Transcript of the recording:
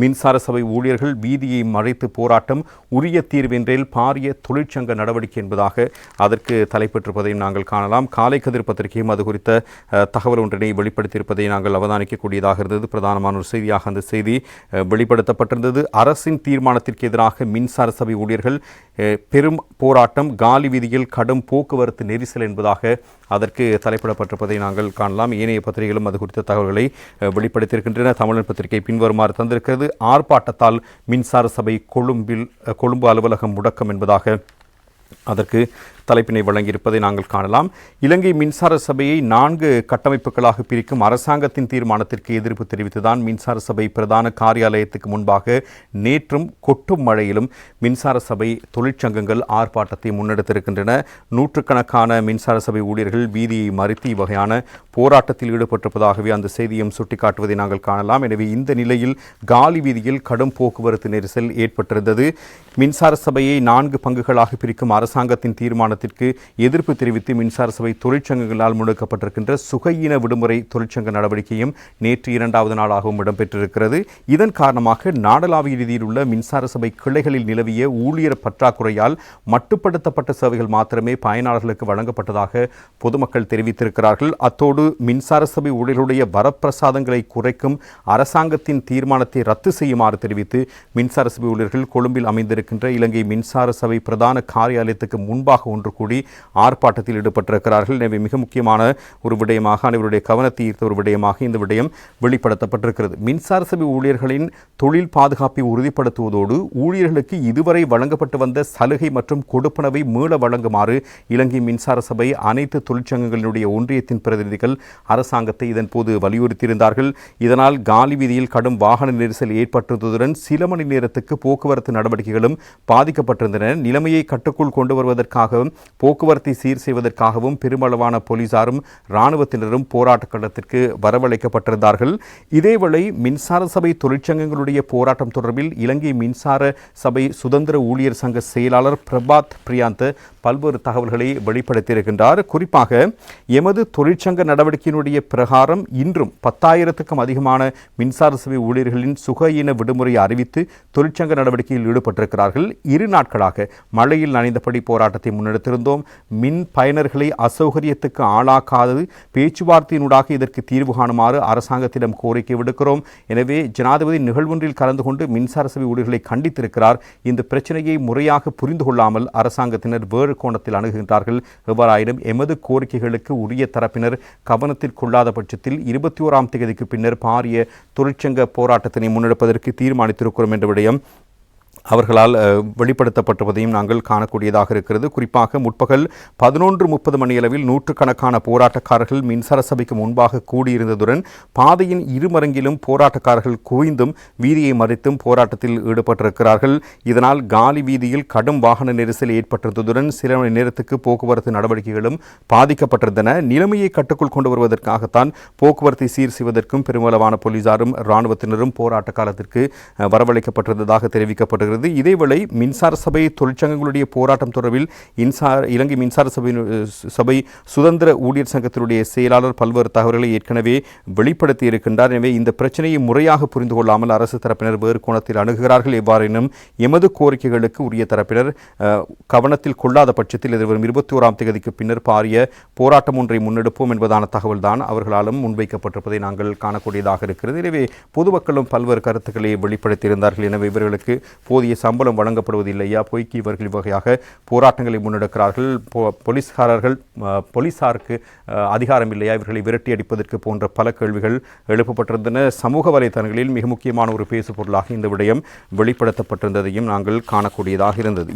மின்சார சபை ஊழியர்கள் வீதியை மறைத்து போராட்டம் உரிய தீர்வென்றில் பாரிய தொழிற்சங்க நடவடிக்கை என்பதாக அதற்கு தலைப்பெற்றிருப்பதையும் நாங்கள் காணலாம். காலை கதிர் பத்திரிகையும் அது குறித்த தகவல் ஒன்றினை வெளிப்படுத்தியிருப்பதை நாங்கள் அவதானிக்கக்கூடியதாக இருந்தது. பிரதானமான ஒரு செய்தியாக அந்த செய்தி வெளிப்படுத்தப்பட்டிருந்தது. அரசின் தீர்மானத்திற்கு எதிராக மின்சார சபை ஊழியர்கள் பெரும் போராட்டம் காலி வீதியில் கடும் போக்குவரத்து நெரிசல் என்பதாக அதற்கு தலைப்பிடப்பட்டிருப்பதை நாங்கள் காணலாம். ஏனைய பத்திரிகைகளும் அது குறித்த தகவல்களை வெளிப்படுத்தியிருக்கின்றன. தமிழன் பத்திரிகை பின்வருமாறு தந்திருக்கிறது. ஆர்ப்பாட்டத்தால் மின்சார சபை கொழும்பில் கொழும்பு அலுவலகம் முடக்கம் என்பதாக அதற்கு தலைப்பினை வழங்கியிருப்பதை நாங்கள் காணலாம். இலங்கை மின்சார சபையை நான்கு கட்டமைப்புகளாக பிரிக்கும் அரசாங்கத்தின் தீர்மானத்திற்கு எதிர்ப்பு தெரிவித்துதான் மின்சார சபை பிரதான காரியாலயத்துக்கு முன்பாக நேற்றும் கொட்டும் மழையிலும் மின்சார சபை தொழிற்சங்கங்கள் ஆர்ப்பாட்டத்தை முன்னெடுத்திருக்கின்றன. நூற்றுக்கணக்கான மின்சார சபை ஊழியர்கள் வீதியை மறுத்து இவ்வகையான போராட்டத்தில் ஈடுபட்டிருப்பதாகவே அந்த செய்தியும் சுட்டிக்காட்டுவதை நாங்கள் காணலாம். எனவே இந்த நிலையில் காலி வீதியில் கடும் போக்குவரத்து நெரிசல் ஏற்பட்டிருந்தது. மின்சார சபையை நான்கு பங்குகளாக பிரிக்கும் அரசாங்கத்தின் தீர்மானத்திற்கு எதிர்ப்பு தெரிவித்து மின்சார சபை தொழிற்சங்கங்களால் முடக்கப்பட்டிருக்கின்ற சுகையின விடுமுறை தொழிற்சங்க நடவடிக்கையும் நேற்று இரண்டாவது நாளாகவும் இடம்பெற்றிருக்கிறது. இதன் காரணமாக நாடளாவிய ரீதியில் உள்ள மின்சார சபை கிளைகளில் நிலவிய ஊழியர் பற்றாக்குறையால் மட்டுப்படுத்தப்பட்ட சேவைகள் மாத்திரமே பயனாளர்களுக்கு வழங்கப்பட்டதாக பொதுமக்கள் தெரிவித்திருக்கிறார்கள். அத்தோடு மின்சார சபை ஊழியர்களுடைய வரப்பிரசாதங்களை குறைக்கும் அரசாங்கத்தின் தீர்மானத்தை ரத்து செய்யுமாறு தெரிவித்து மின்சார சபை ஊழியர்கள் கொழும்பில் அமைந்திருக்கின்ற இலங்கை மின்சார சபை பிரதான நிலையத்துக்கு முன்பாக ஒன்று கூடி ஆர்ப்பாட்டத்தில் ஈடுபட்டிருக்கிறார்கள். எனவே மிக முக்கியமான ஒரு விடயமாக அனைவருடைய கவனத்தை ஈர்த்த ஒரு விடயமாக இந்த விடயம் வெளிப்படுத்தப்பட்டிருக்கிறது. மின்சார சபை ஊழியர்களின் தொழில் பாதுகாப்பை உறுதிப்படுத்துவதோடு ஊழியர்களுக்கு இதுவரை வழங்கப்பட்டு வந்த சலுகை மற்றும் கொடுப்பனவை மீள வழங்குமாறு இலங்கை மின்சார சபை அனைத்து தொழிற்சங்கங்களினுடைய ஒன்றியத்தின் பிரதிநிதிகள் அரசாங்கத்தை இதன்போது வலியுறுத்தியிருந்தார்கள். இதனால் காலி வீதியில் கடும் வாகன நெரிசல் ஏற்பட்டிருந்ததுடன் சில மணி நேரத்துக்கு போக்குவரத்து நடவடிக்கைகளும் பாதிக்கப்பட்டிருந்தன. நிலைமையை கட்டுக்குள் கொண்டு வருவதற்காகவும் போக்குவரத்தை சீர் செய்வதற்காகவும் பெருமளவான போலீசாரும் இராணுவத்தினரும் போராட்ட களத்திற்கு வரவழைக்கப்பட்டிருந்தார்கள். இதேவேளை மின்சார சபை தொழிற்சங்கங்களுடைய போராட்டம் தொடர்பில் இலங்கை மின்சார சபை சுதந்திர ஊழியர் சங்க செயலாளர் பிரபாத் பிரியாந்த் பல்வேறு தகவல்களை வெளிப்படுத்தியிருக்கின்றார். குறிப்பாக எமது தொழிற்சங்க நடவடிக்கையினுடைய பிரகாரம் இன்றும் பத்தாயிரத்துக்கும் அதிகமான மின்சார சபை ஊழியர்களின் சுகையின விடுமுறை அறிவித்து தொழிற்சங்க நடவடிக்கையில் ஈடுபட்டிருக்கிறார்கள். இரு நாட்களாக மழையில் நனைந்தபடி போராட்டத்தை முன்னெடுத்திருந்தோம். மின் பயனர்களை அசௌகரியத்துக்கு ஆளாக்காதது பேச்சுவார்த்தையினூடாக இதற்கு தீர்வு காணுமாறு அரசாங்கத்திடம் கோரிக்கை விடுக்கிறோம். எனவே ஜனாதிபதி நிகழ்வொன்றில் கலந்து கொண்டு மின்சார சபை ஊழியர்களை கண்டித்திருக்கிறார். இந்த பிரச்சனையை முறையாக புரிந்து கொள்ளாமல் அரசாங்கத்தினர் வேறு கோணத்தில் அணுகுகின்றார்கள். எவ்வாறாயினும் எமது கோரிக்கைகளுக்கு உரிய தரப்பினர் கவனத்தில் கொள்ளாத பட்சத்தில் இருபத்தி ஓராம் தேதிக்கு பின்னர் பாரிய தொழிற்சங்க போராட்டத்தினை முன்னெடுப்பதற்கு தீர்மானித்திருக்கிறோம் என்ற விடயம் அவர்களால் வெளிப்படுத்தப்பட்டுவதையும் நாங்கள் காணக்கூடியதாக இருக்கிறது. குறிப்பாக முற்பகல் பதினொன்று முப்பது மணியளவில் நூற்றுக்கணக்கான போராட்டக்காரர்கள் மின்சார சபைக்கு முன்பாக கூடியிருந்ததுடன் பாதையின் இருமரங்கிலும் போராட்டக்காரர்கள் குவிந்தும் வீதியை மறித்தும் போராட்டத்தில் ஈடுபட்டிருக்கிறார்கள். இதனால் காலி வீதியில் கடும் வாகன நெரிசல் ஏற்பட்டிருந்ததுடன் சில மணி நேரத்துக்கு போக்குவரத்து நடவடிக்கைகளும் பாதிக்கப்பட்டிருந்தன. நிலைமையை கட்டுக்குள் கொண்டு வருவதற்காகத்தான் போக்குவரத்தை சீர் செய்வதற்கும் பெருமளவான போலீசாரும் இராணுவத்தினரும் போராட்ட காலத்திற்கு வரவழைக்கப்பட்டிருந்ததாக தெரிவிக்கப்பட்டிருக்கிறது வருகிறது. இதேவேளை மின்சார சபை தொழிற்சங்கங்களுடைய போராட்டம் தொடர்பில் இன்சார இலங்கை மின்சார சபை சபை சுதந்திர ஊழியர் சங்கத்தினுடைய செயலாளர் பல்வேறு தகவல்களை ஏற்கனவே வெளிப்படுத்தி இருக்கின்றார். எனவே இந்த பிரச்சனையை முறையாக புரிந்து கொள்ளாமல் அரசு தரப்பினர் வேறு கோணத்தில் அணுகுகிறார்கள். எவ்வாறெனும் எமது கோரிக்கைகளுக்கு உரிய தரப்பினர் கவனத்தில் கொள்ளாத பட்சத்தில் எதிர்வரும் இருபத்தி ஓராம் தேதிக்கு பின்னர் பாரிய போராட்டம் ஒன்றை முன்னெடுப்போம் என்பதான தகவல்தான் அவர்களாலும் முன்வைக்கப்பட்டிருப்பதை நாங்கள் காணக்கூடியதாக இருக்கிறது. எனவே பொதுமக்களும் பல்வேறு கருத்துக்களை வெளிப்படுத்தியிருந்தார்கள். எனவே இவர்களுக்கு போதிய சம்பளம் வழங்கப்படுவதில்லையா? பொய்க்கு இவர்கள் வகையாக போராட்டங்களை முன்னெடுக்கிறார்கள். போலீஸ்காரர்கள் போலீசாருக்கு அதிகாரம் இல்லையா இவர்களை விரட்டி அடிப்பதற்கு போன்ற பல கேள்விகள் எழுப்பப்பட்டிருந்தன. சமூக வலைதளங்களில் மிக முக்கியமான ஒரு பேசு பொருளாக இந்த விடயம் வெளிப்படுத்தப்பட்டிருந்ததையும் நாங்கள் காணக்கூடியதாக இருந்தது.